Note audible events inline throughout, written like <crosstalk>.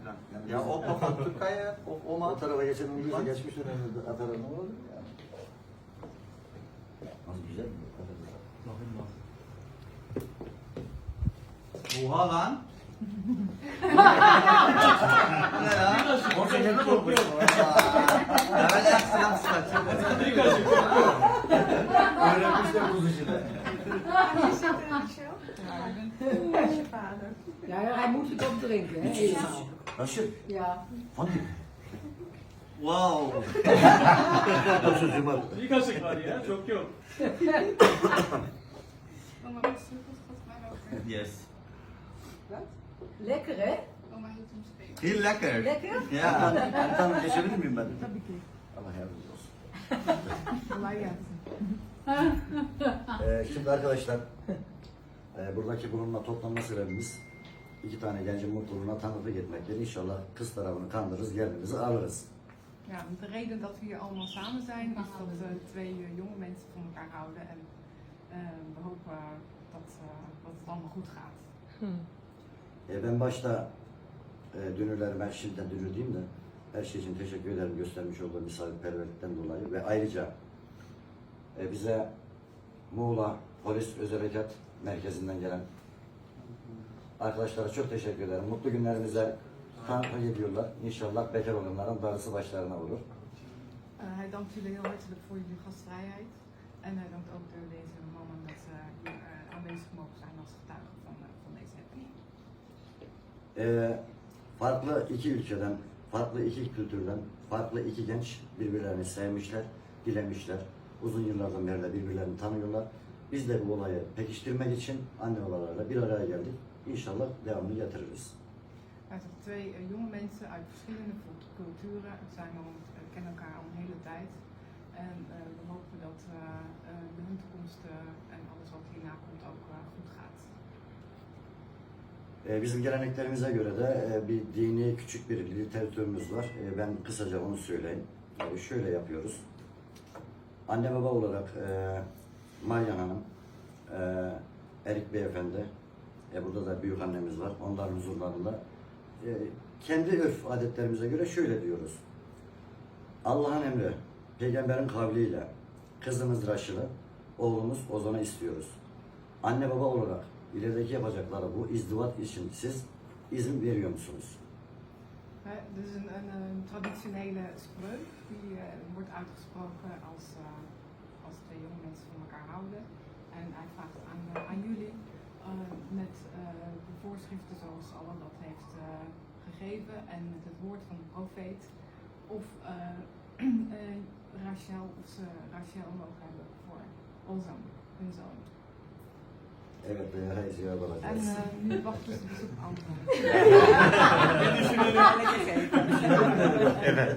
filan. Ya o Papatukaya, o, o O ma tarafa geçen İngilizce geçmiş dönemde atarım ne olur ya. Nasıl güzel mi? Oha lan. Bu ne lan? Orada ne korkuyor? Evet yaksın saçı. Öğrenmişler kuzu işini. Hij zit in de show. Dat je vader. Ja, hij moet het opdrinken, hè, helemaal. Als? Ja. Van die. 와우. 무슨 정말. 네가 쓴 말이야, 적교. Oma heeft over? Yes. Wat? Lekker, hè? Oma heeft hem spelen. Heel lekker. Lekker? Ja, dan is er niet meer met. Dat heb ik niet. Maar ja. Ee, şimdi arkadaşlar, e, buradaki bulunma toplanma sebebimiz iki tane gencin mutluluğuna tanıklık etmektir. İnşallah kız tarafını kandırırız, geldiğimizi alırız. Ja, want de reden dat we hier allemaal samen zijn is dat uh, twee uh, jonge mensen van elkaar houden en uh, we hopen dat, uh, dat het allemaal goed gaat. E, ben başta e, dünürlerime şimdiden dünür diyeyim de her şey için teşekkür ederim göstermiş olduğu misafirperverlikten dolayı ve ayrıca e, bize Muğla Polis Özel Harekat Merkezi'nden gelen arkadaşlara çok teşekkür ederim. Mutlu günlerimize tanıklık ediyorlar. İnşallah bekar olanların darısı başlarına vurur. Uh, hij dankt jullie heel hartelijk voor jullie gastvrijheid en hij dankt ook de, deze mannen dat ze hier uh, aanwezig mogen zijn als getuigen van, uh, van deze happening. Ee, farklı iki ülkeden, farklı iki kültürden, farklı iki genç birbirlerini sevmişler, dilemişler. Uzun yıllardan beri de birbirlerini tanıyorlar. Biz de bu olayı pekiştirmek için anne babalarla bir araya geldik. İnşallah devamını getiririz. Zegt twee uh, jonge mensen uit verschillende culturen zijn al, uh, kennen elkaar al een hele tijd. En uh, we hopen dat uh, uh, hun toekomst uh, en alles wat hierna komt ook uh, goed gaat. Bizim geleneklerimize göre de bir dini küçük bir literatürümüz var. Ben kısaca onu söyleyeyim. Şöyle yapıyoruz. Anne baba olarak e, Maryan Hanım, e, Erik Beyefendi, e, burada da büyük annemiz var. Onların huzurlarında e, kendi örf adetlerimize göre şöyle diyoruz. Allah'ın emri, peygamberin kavliyle kızımız Raşıl'ı, oğlumuz Ozan'ı istiyoruz. Anne baba olarak ilerideki yapacakları bu izdivat için siz izin veriyor musunuz? Is een, een, een traditionele spreuk die uh, wordt uitgesproken als, uh, als twee jonge mensen van elkaar houden. En hij vraagt aan, uh, aan jullie met de voorschriften zoals Allah dat heeft gegeven en met het woord van de profeet of <clears throat> Rachel of ze Rachel mogen hebben voor Ozan, hun zoon. Evet, e, hayır cevap En alacağız. uh, nu wachten ze dus op antwoord. İstediler mi? Evet.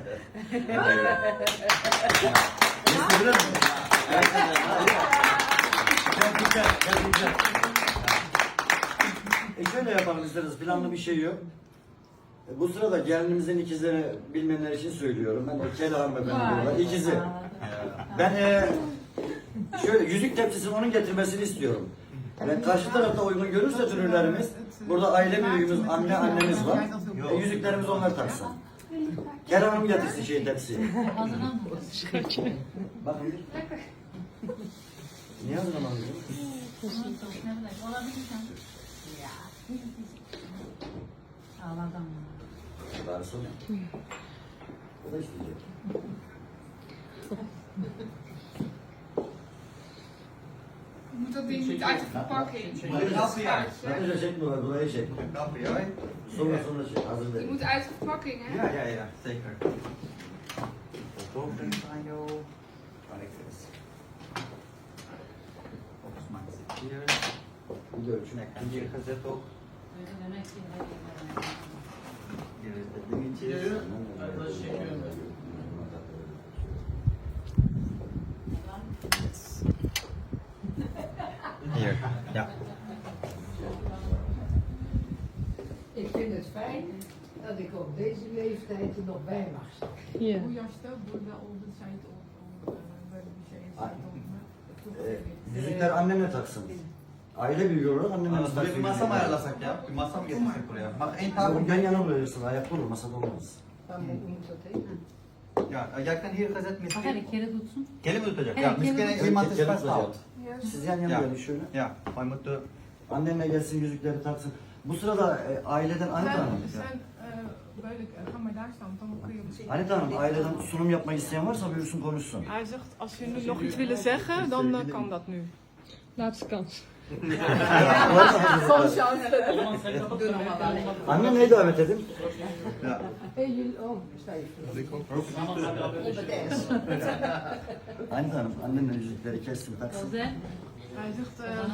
Gel, gel, gel, gel. E şöyle yapalım isteriz, planlı bir şey yok. E, bu sırada gelinimizin ikizini bilmeyenler için söylüyorum. Ben de Kela hanımefendi burada, ikizi. Ben e, şöyle yüzük tepsisini onun getirmesini istiyorum. Ben karşı tarafta uygun görürse dünürlerimiz, burada aile büyüğümüz, anne annemiz var. E, yüzüklerimizi onlar taksın. Kerem Hanım getirsin şey tepsiyi. Bakın. Niye hazırlamadın? Ağladım. Bari sonra. O da isteyecek. moet dat ding niet uit de verpakking. Dat is een zin, dat is een Kappie, hoor. Zonder, zonder zin. Die moet uit de verpakking, hè? Ja, ja, ja, zeker. Boven aan jou. Kan ik dit? Volgens mij zit hier. Hier Een deurtje. Hier gezet ook. Hier is de op deze leeftijd er nog bij mag staan. Bu yaşta burada olduğu şahit ol- ol- böyle bir şeye şahit olma çok Ee, sevindim. yüzükler annene taksın. Aile büyüğü olarak annemle Buraya bir masa mı ayarlasak ya? Bir masa mı getirsek buraya? Bak en Abi takım yan yana oluyorsun, ayakta olur, masada olmaz. Moet dat heen? Ya, kan hier gezet Bak hele kere tutsun. Kele mi tutacak? Ja, misschien kele iemand Evet, is vasthouden. tutacak. Siz yan yana Ya. gelin şöyle. Ja, wij moeten... Annenle gelsin, yüzükleri taksın. Bu sırada e, aileden Hanım. Zijn, zijn eh, böyle, dan kun je misschien... Anita Hanım, aileden sunum yapmayı isteyen varsa buyursun konuşsun. Hij zegt, als nu nog iets willen zeggen, dan eh, kan dat nu. Laatste kans. Maar wel. Anne neyi davet edin? Jullie, het S. Anita Hanım, annenle yüzükleri kessin, taksın. Hij zegt, eh, eh.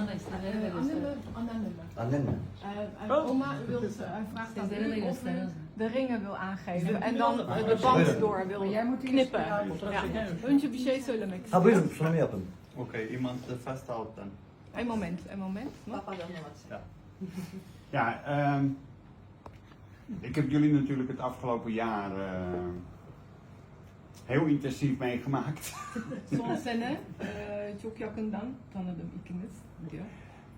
Eh, eh, oma wil, hij vraagt aan u of u. de ringen wil aangeven en dan de band door wil Maar jij moet eerst knippen. Ja. Önce bir şey söylemek Ha istiyorum. buyurun, sunumu yapın. Oké, iemand eh, vasthoudt dan. Een moment, een moment. Papa dan nog wat zeggen. <laughs> Ja, ehm, ik heb jullie natuurlijk het afgelopen jaar eh, heel intensief meegemaakt. Son sene çok yakından tanıdım ikiniz diyor.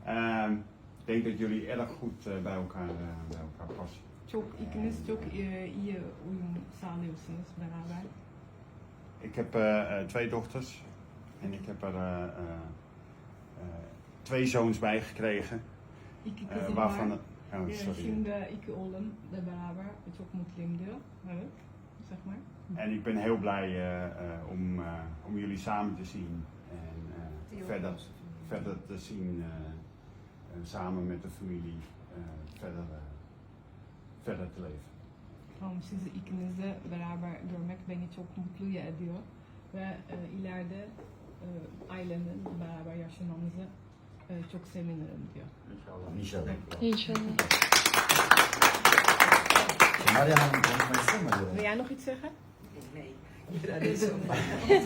Ehm, ik denk dat jullie erg goed eh, bij, elkaar, eh, bij elkaar passen. Çok ikiniz çok e, iyi uyum sağlıyorsunuz beraber. Ik heb eh, eh, twee dochters en ik heb er eh, eh, eh, twee zoons bij gekregen. İki kızım waarvan var. het, oh, E, sorry. Şimdi iki oğlumla beraber çok mutluyum diyor. Evet. Zeg maar. En ik ben heel blij eh, eh, om, eh, om jullie samen te zien en eh, verder, verder te zien, eh, eh, samen met de familie, eh, verder, eh, verder te leven. Om sizi ikinizi beraber görmek beni çok mutlu ediyor. Ve e, ileride e, ailenin beraber yaşamanızı e, çok sevinirim diyor. İnşallah. Inshallah. Meryem Hanım konuşmak ister mi Wil acaba? jij nog iets zeggen?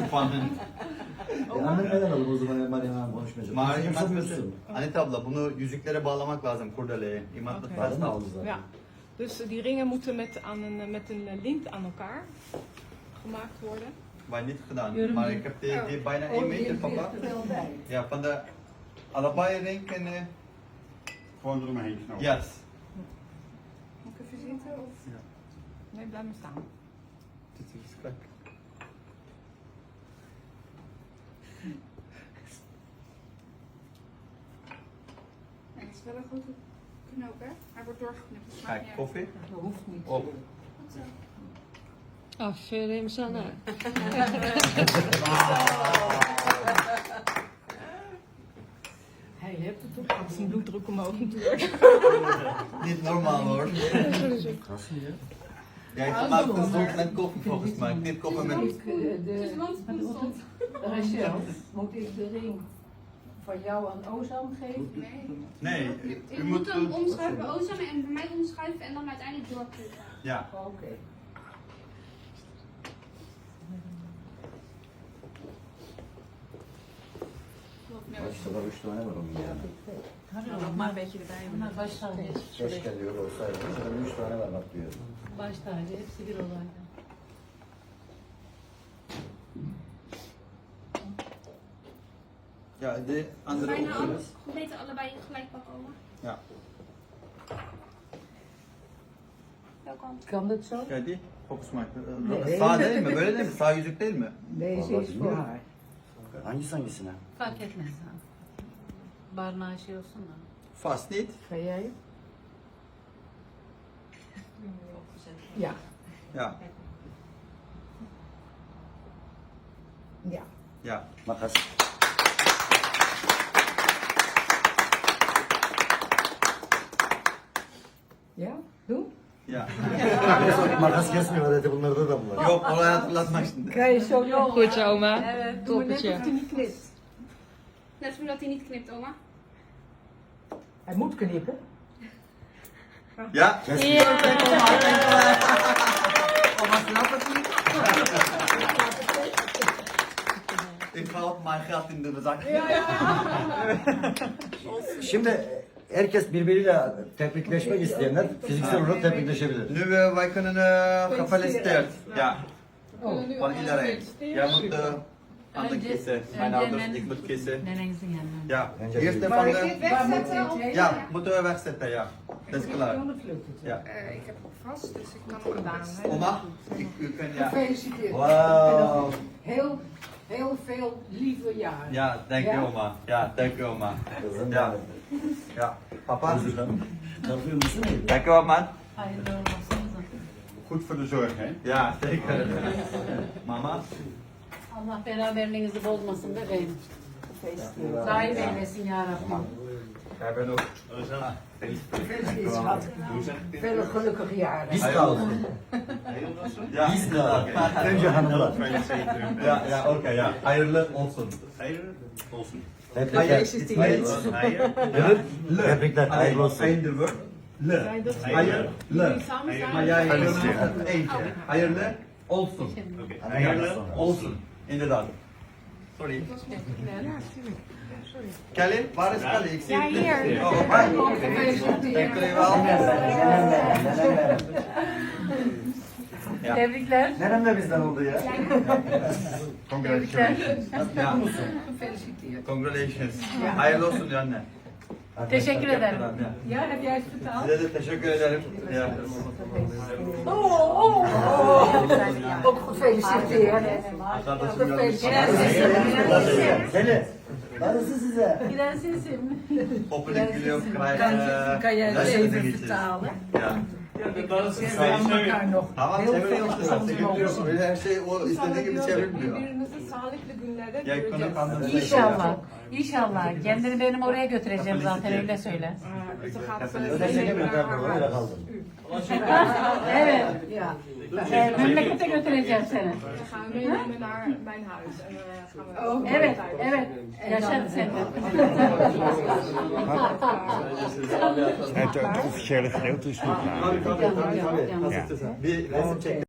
Spannend. E, annen neden alır o zaman Meryem Hanım konuşmayacak? Maar Yoksa iemand buyursun. moet... Anita abla, bunu yüzüklere bağlamak lazım kurdeleye. Oké. Madem vasthouden. aldı zaten. Ja. Dus eh, die ringen moeten met, aan een, met een lint aan elkaar gemaakt worden. Wij niet gedaan. Maar ik heb die, die bijna Oh, 1 die meter papa. Ja, van de allebei ring en... eh, Gewoon eromheen knopen. yes. Moet ik even zitten? Of? Ja. Nee, blijf maar staan. Dit is kijk. Ja, <laughs> het is wel een grote knoop, hè? Hij wordt doorgeknipt. dus maakt Kijk, niet uit. koffie. Dat hoeft niet. Op. Aferin <laughs> sana. Hij heeft het toch Dat is een bloeddruk omhoog natuurlijk. <laughs> Niet normaal hoor. Jij gemaakt een soort met koffie volgens mij. Dit koffie met... Ik, eh, Het de, is landsponsor. Rachel, moet ik de ring van jou aan Ozam geven? Nee. Nee, u, moet hem omschrijven Ozam en bij mij omschrijven en dan uiteindelijk doorklikken. Ja. Oké. Okay. erbij. Maar baş tanesi. 5 geliyor olsaydı. Şimdi 3 tane var bak diyorum. Baş tanesi hepsi bir olaydan. Ja, de andere Bijna alles. Beter allebei gelijk pakken, oma. Ja. Kan dat zo? Ja, die. Volgens mij. Nee. Sağ değil mi? Böyle değil mi? Sağ yüzük değil mi? Voor bilmiyorum. haar. Hangisi hangisine? Fark etmez. Barnağı şey olsun da. Vast niet. Ga jij? Ja. Ja. Ja. Ja. Makas. Ya, du? Ya. Makas kesmiyor herhalde bunlarda da bunlar. Yok olay hatırlatmak şimdi. Gayet çok yok. Koca oma. Evet. Bu ne kutu knipt. Net dat hij knipt, oma. Hij moet knippen. Ja. Yeah. Yeah. Ik ga op mijn geld in de zak. Ja, ja. <laughs> Şimdi herkes birbiriyle tebrikleşmek isteyenler fiziksel olarak tebrikleşebilir. Nu, eh, wij kunnen eh gefeliciteerd. Ja, van iedereen. Jij moet... eh, Aan de Önce- kiezen. Mijn ouders, ik moet kiezen. Nenenizin yanına. Ja, eerst die- van de... Ja, moeten we wegzetten, ja. Dat is klaar. Ja. Eh, ik heb op vast, dus ik kan het gedaan. hè. Oma, ik, u kunt ja. Gefeliciteerd. Wauw. Heel, heel veel lieve jaren. Ja, dank u Ja. oma. Ja, dank u oma. Ja. Ja, papa. Dank u wel, man. Goed voor de zorg, hè? Ja, zeker. Mama. Allah beraberliğinizi bozmasın bebeğim. Daim eylesin ya Rabbim. Gefeliciteerd, schat. Vele gelukkige jaren. Biz kaldık. Ja, Biz kaldık. Önce hanımlar. Ja, ja, oké, ja. Hayırlı olsun. Hayırlı. Tebrikler. Hayırlı olsun. Hayırlı dat Hayırlı. eentje. Hayırlı olsun. Hayırlı olsun. Inderdaad. Sorry. Ja, natuurlijk. Sorry. Kelly, waar is Kelly? Ik zie het hier. Oh, hi. Gefeliciteerd. Dank jullie wel. Ja. Tebrikler. Nerem de bizden oldu ya? <laughs> Congratulations. Ja. Gefeliciteerd. Congratulations. Hayırlı olsun anne. Teşekkür ederim. Heb jij het vertaald? Size de teşekkür ederim. Oh, oh, oh. Ook gefeliciteerd. Gefeliciteerd. Seni. Darısı size. Prensesim. Hopelijk jullie ook krijgen. Kan jij het leuke even dingetjes. vertalen? Ja. We hebben elkaar nog Ama heel çeviriyor veel musun? gezond Çeviriyor. mogen Öyle her şey o istediği gibi jullie çevirmiyor. birbirinize sağlıklı günlerde göreceğiz. İnşallah. İnşallah. Kendini benim oraya götüreceğim zaten öyle söyle. Evet. Ya. Ee, götüreceğim seni. Gaan we meenemen naar mijn huis. En dan gaan we Evet, evet. mijn sen de. Het, het officiële gedeelte is nog. Ja, ja, ja. Bir çek.